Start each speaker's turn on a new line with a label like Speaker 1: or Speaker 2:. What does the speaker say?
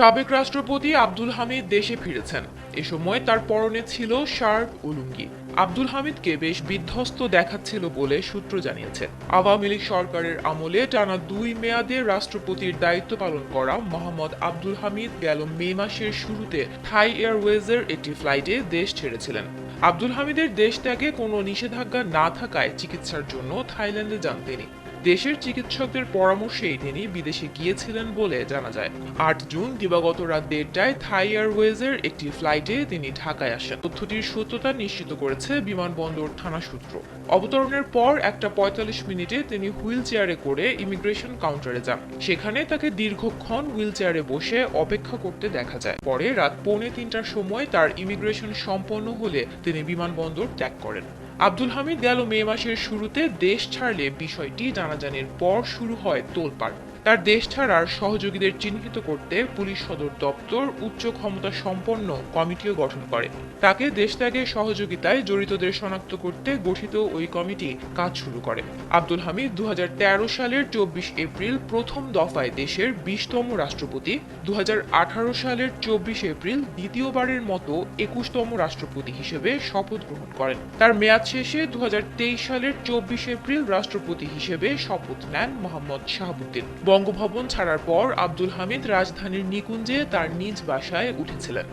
Speaker 1: সাবেক রাষ্ট্রপতি আব্দুল হামিদ দেশে ফিরেছেন। এ সময় তার পরনে ছিল শার্ট ও লুঙ্গি। আব্দুল হামিদকে বেশ বিধ্বস্ত দেখাচ্ছিল বলে সূত্র জানিয়েছে। আওয়ামী লীগ সরকারের আমলে টানা দুই মেয়াদে রাষ্ট্রপতির দায়িত্ব পালন করা মোহাম্মদ আব্দুল হামিদ গেল মে মাসের শুরুতে থাই এয়ারওয়েজের একটি ফ্লাইটে দেশ ছেড়েছিলেন। আব্দুল হামিদের দেশ ত্যাগে কোনো নিষেধাজ্ঞা না থাকায় চিকিৎসার জন্য থাইল্যান্ডে যান তিনি। দেশের চিকিৎসকদের পরামর্শেই তিনি বিদেশে গিয়েছিলেন বলে জানা যায়। আট জুন দিবাগত রাত দেড়টায় থাই এয়ারওয়েজের একটি ফ্লাইটে তিনি ঢাকায় আসেন। তথ্যটির সত্যতা নিশ্চিত করেছে বিমানবন্দর থানা সূত্র। অবতরণের পর একটা পঁয়তাল্লিশ মিনিটে তিনি হুইল চেয়ারে করে ইমিগ্রেশন কাউন্টারে যান। সেখানে তাকে দীর্ঘক্ষণ হুইল চেয়ারে বসে অপেক্ষা করতে দেখা যায়। পরে রাত পৌনে তিনটার সময় তার ইমিগ্রেশন সম্পন্ন হলে তিনি বিমানবন্দর ত্যাগ করেন। আব্দুল হামিদ গেল মে মাসের শুরুতে দেশ ছাড়লে বিষয়টি জানাজানির পর শুরু হয় তোলপাড়। তার দেশ ছাড়ার সহযোগীদের চিহ্নিত করতে পুলিশ সদর দপ্তর উচ্চ ক্ষমতা সম্পন্ন কমিটিও গঠন করে। তাকে দেশত্যাগের সহযোগিতায় জড়িতদের শনাক্ত করতে গঠিত ওই কমিটি কাজ শুরু করে। আব্দুল হামিদ দু সালের চব্বিশ এপ্রিল প্রথম দফায় দেশের বিশতম রাষ্ট্রপতি দু হাজার আঠারো সালের চব্বিশ এপ্রিল দ্বিতীয়বারের মতো একুশতম রাষ্ট্রপতি হিসেবে শপথ গ্রহণ করেন। তার মেয়াদ শেষে দু হাজার তেইশ সালের চব্বিশ এপ্রিল রাষ্ট্রপতি হিসেবে শপথ নেন মোহাম্মদ শাহাবুদ্দিন। বঙ্গভবন ছাড়ার পর আব্দুল হামিদ রাজধানীর নিকুঞ্জে তার নিজ বাসায় উঠেছিলেন।